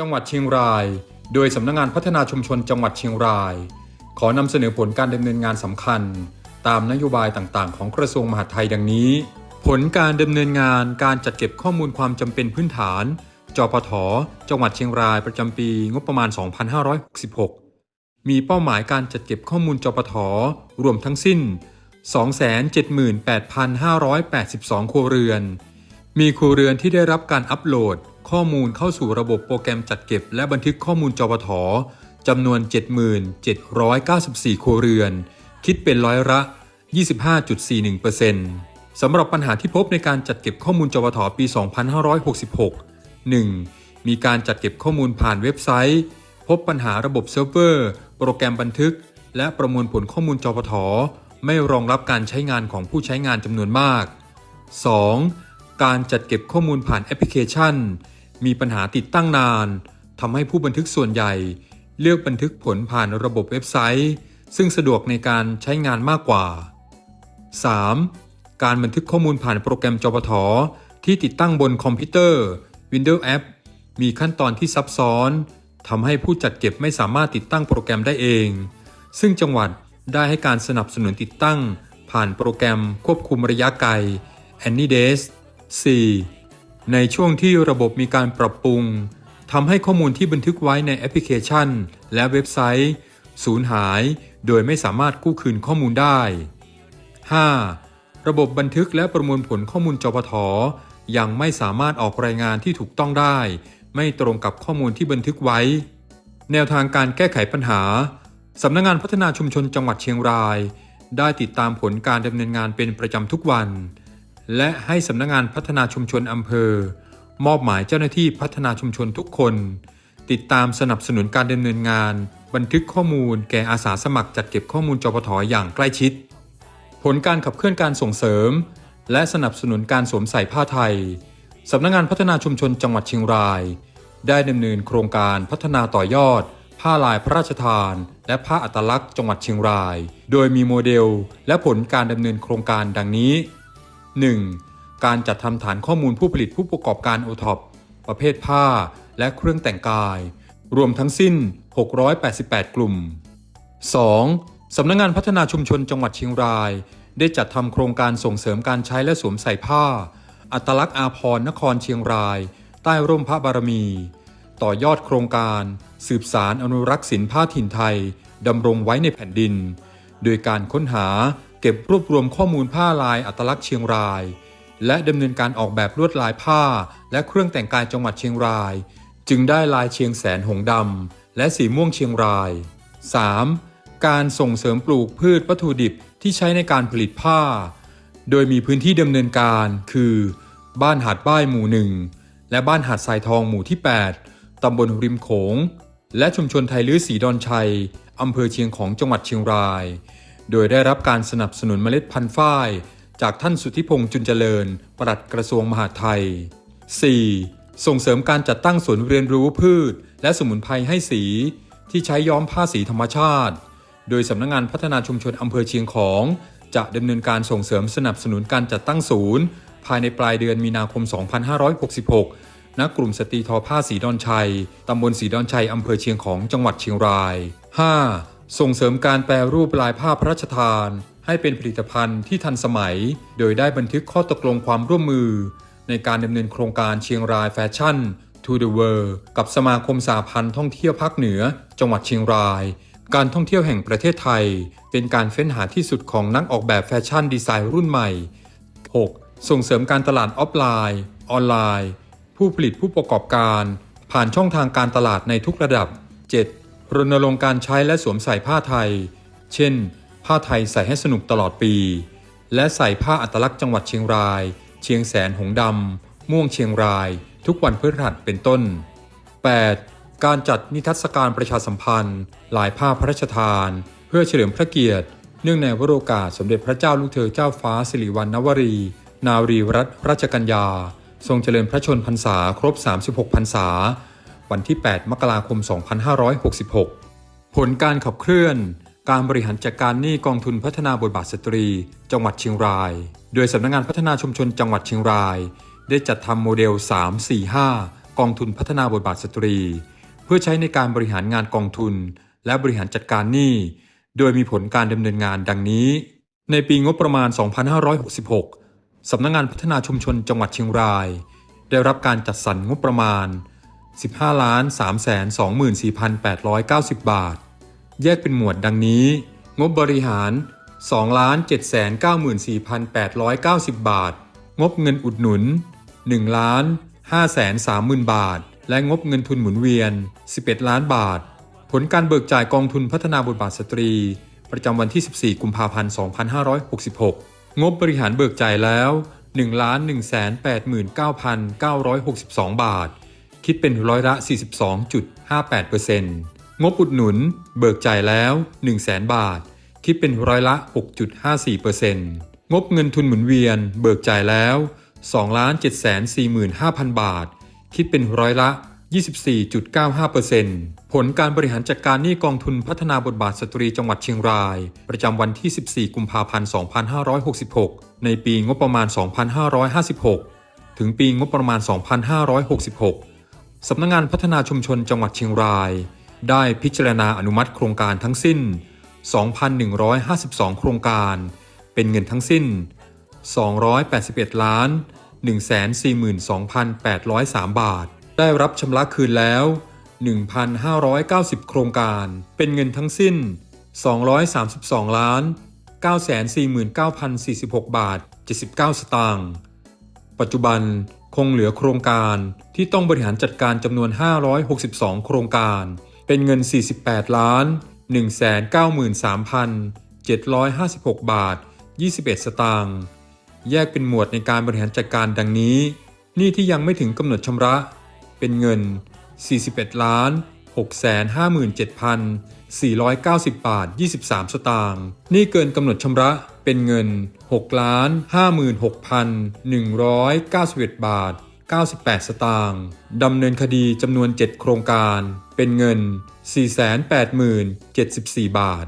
จังหวัดเชียงราย โดยสำนักงงานพัฒนาชุมชนจังหวัดเชียงราย ขอนำเสนอผลการดำเนินงานสำคัญ ตามนโยบายต่างๆ ของกระทรวงมหาดไทยดังนี้ ผลการดำเนินงานการจัดเก็บข้อมูลความจำเป็นพื้นฐาน จปท จังหวัดเชียงรายประจำปีงบประมาณ 2566 มีเป้าหมายการจัดเก็บข้อมูลจปท รวมทั้งสิ้น 278,582 ครัวเรือน มีครัวเรือนที่ได้รับการอัปโหลด ข้อมูลเข้าสู่ระบบโปรแกรมจัดเก็บ และบันทึกข้อมูลจปทจำนวน 77,794 ครัวเรือน คิดเป็นร้อยละ 25.41%สำหรับปัญหาที่พบในการจัดเก็บข้อมูลจปทปี 2566 1. มีการจัดเก็บข้อมูลผ่านเว็บไซต์ พบปัญหาระบบเซิร์ฟเวอร์ โปรแกรมบันทึก และประมวลผลข้อมูลจปทไม่รองรับการใช้งานของผู้ใช้งานจำนวนมาก 2. การจัดเก็บข้อมูลผ่านแอปพลิเคชัน มีปัญหาติดตั้งนานทำให้ผู้บันทึกส่วนใหญ่ เลือกบันทึกผลผ่านระบบเว็บไซต์ ซึ่งสะดวกในการใช้งานมากกว่า 3. การบันทึกข้อมูลผ่านโปรแกรมจปทที่ติดตั้งบนคอมพิวเตอร์ Windows App มีขั้นตอนที่ซับซ้อนทำให้ผู้จัดเก็บไม่สามารถติดตั้งโปรแกรมได้เอง ซึ่งจังหวัดได้ให้การสนับสนุนติดตั้ง ผ่านโปรแกรมควบคุมระยะไกล AnyDesk 4. ในช่วงที่ระบบมีการปรับปรุงทำให้ข้อมูลที่บันทึกไว้ในแอปพลิเคชัน และเว็บไซต์ สูญหาย โดยไม่สามารถกู้คืนข้อมูลได้ 5. ระบบบันทึกและประมวลผลข้อมูลจปทยังไม่สามารถออกรายงานที่ถูกต้องได้ ไม่ตรงกับข้อมูลที่บันทึกไว้ แนวทางการแก้ไขปัญหาสำนักงงานพัฒนาชุมชนจังหวัดเชียงราย ได้ติดตามผลการดำเนินงานเป็นประจำทุกวัน และให้สำนักงงานพัฒนาชุมชนอำเภอ มอบหมายเจ้าหน้าที่พัฒนาชุมชนทุกคน ติดตามสนับสนุนการดำเนินงาน บันทึกข้อมูล แก่อาสาสมัครจัดเก็บข้อมูลจปทอย่างใกล้ชิด ผลการขับเคลื่อนการส่งเสริม และสนับสนุนการสวมใส่ผ้าไทยสำนักงานพัฒนาชุมชนจังหวัดเชียงราย ได้ดำเนินโครงการพัฒนาต่อยอด ผ้าลายพระราชทาน และผ้าอัตลักษณ์จังหวัดเชียงราย โดยมีโมเดล และผลการดำเนินโครงการดังนี้ 1. การจัดทำฐานข้อมูลผู้ผลิตผู้ประกอบการโอท็อปประเภทผ้าและเครื่องแต่งกาย รวมทั้งสิ้น 688 กลุ่ม 2. สำนักงงานพัฒนาชุมชนจังหวัดเชียงราย ได้จัดทำโครงการส่งเสริมการใช้และสวมใส่ผ้า อัตลักษณ์อาพรนครเชียงราย ใต้ร่มพระบารมี ต่อยอดโครงการ สืบสารอนุรักษ์ศิลป์ผ้าถิ่นไทยดำรงไว้ในแผ่นดิน โดยการค้นหา เก็บรวบรวมข้อมูลผ้าลายอัตลักษณ์เชียงราย และดำเนินการออกแบบลวดลายผ้า และเครื่องแต่งกายจังหวัดเชียงราย จึงได้ลายเชียงแสนหงดำและสีม่วงเชียงราย 3. การส่งเสริมปลูกพืชวัตถุดิบที่ใช้ในการผลิตผ้า โดยมีพื้นที่ดำเนินการคือ บ้านหาดป้ายหมู่หนึ่งและบ้านหาดทรายทองหมู่ที่ 8 ตำบลริมโขง และชุมชนไทยลื้อสีดอนชัย อำเภอเชียงของจังหวัดเชียงราย โดยได้รับการสนับสนุนเมล็ดพันธุ์ฝ้าย จากท่านสุทธิพงษ์จุนเจริญ ปลัดกระทรวงมหาดไทย 4. ส่งเสริมการจัดตั้งศูนย์เรียนรู้พืช และสมุนไพรให้สี ที่ใช้ย้อมผ้าสีธรรมชาติ โดยสำนักงงานพัฒนาชุมชนอำเภอเชียงของ จะดำเนินการส่งเสริมสนับสนุนการจัดตั้งศูนย์ ภายในปลายเดือนมีนาคม 2566 ณ กลุ่มสตรีทอผ้าสีดอนชัย ตำบลสีดอนชัยอำเภอเชียงของจังหวัดเชียงราย 5. ส่งเสริมการแปรรูปลายผ้าพระราชทาน ให้เป็นผลิตภัณฑ์ที่ทันสมัย โดยได้บันทึกข้อตกลงความร่วมมือ ในการดำเนินโครงการเชียงรายแฟชั่น to the world กับสมาคมสาพันธ์ท่องเที่ยวภาคเหนือ จังหวัดเชียงราย การท่องเที่ยวแห่งประเทศไทย เป็นการเฟ้นหาที่สุดของนักออกแบบแฟชั่นดีไซน์รุ่นใหม่ 6. ส่งเสริมการตลาดออฟไลน์ ออนไลน์ ผู้ผลิตผู้ประกอบการ ผ่านช่องทางการตลาดในทุกระดับ 7. รณรงค์การใช้และสวมใส่ผ้าไทย เช่น ผ้าไทยใส่ให้สนุกตลอดปี และใส่ผ้าอัตลักษณ์จังหวัดเชียงราย เชียงแสนหงดำ ม่วงเชียงราย ทุกวันพฤหัสเป็นต้น 8. การจัดนิทรรศการประชาสัมพันธ์ลายผ้าพระราชทาน เพื่อเฉลิมพระเกียรติ เนื่องในวโรกาสสมเด็จพระเจ้าลูกเธอเจ้าฟ้าสิริวัณณวรี นารีรัตนราชกัญญา ทรงเจริญพระชนพรรษาครบ 36 พรรษา วันที่ 8 มกราคม 2566 ผลการขับเคลื่อน การบริหารจัดการหนี้กองทุนพัฒนาบทบาทสตรี จังหวัดเชียงราย โดยสำนักงานพัฒนาชุมชนจังหวัดเชียงราย ได้จัดทำโมเดล 345 กองทุนพัฒนาบทบาทสตรี เพื่อใช้ในการบริหารงานกองทุน และบริหารจัดการหนี้ โดยมีผลการดำเนินงานดังนี้ ในปีงบประมาณ 2566สำนักงานพัฒนาชุมชนจังหวัดเชียงราย ได้รับการจัดสรรงบประมาณ 15ล้าน3 2 4 8 9 0 บาท แยกเป็นหมวดดังนี้ งบบริหาร2ล้าน7 9 4 8 9 0 บาท งบเงินอุดหนุน1ล้าน5 3 0 0 0 บาท และงบเงินทุนหมุนเวียน 11 ล้านบาท ผลการเบิกจ่ายกองทุนพัฒนาบทบาทสตรี ประจำวันที่ 14 กุมภาพันธ์ 2566 งบบริหารเบิกจ่ายแล้ว 1 1 8 9 9 6 2 บาท คิดเป็นร้อยละ 42.58%งบอุดหนุน เบิกจ่ายแล้ว 100,000 บาท คิดเป็นร้อยละ 6.54%งบเงินทุนหมุนเวียน เบิกจ่ายแล้ว 2,745,000 บาท คิดเป็นร้อยละ 24.95%ผลการบริหารจัดการหนี้กองทุนพัฒนาบทบาทสตรีจังหวัดเชียงราย ประจำวันที่ 14 กุมภาพันธ์ 2566 ในปีงบประมาณ 2556 ถึงปีงบประมาณ 2566 สำนักงงานพัฒนาชุมชนจังหวัดเชียงราย ได้พิจารณาอนุมัติโครงการทั้งสิ้น 2,152 โครงการ เป็นเงินทั้งสิ้น 281 ล้าน 142,803 บาท ได้รับชำระคืนแล้ว 1,590 โครงการ เป็นเงินทั้งสิ้น 232 ล้าน 949,046 บาท 79 สตางค์ ปัจจุบัน คงเหลือโครงการที่ต้องบริหารจัดการจำนวน 562 โครงการ เป็นเงิน 48 ล้าน 193,756 บาท 21 สตางค์ แยกเป็นหมวดในการบริหารจัดการดังนี้ หนี้ที่ยังไม่ถึงกำหนดชำระ เป็นเงิน 41 ล้าน 657,490 บาท 23 สตางค์ หนี้เกินกำหนดชำระ เป็นเงิน 6 ล้าน 56,191 บาท 98 สตางค์ดำเนินคดีจำนวน 7 โครงการ เป็นเงิน 480,074 บาท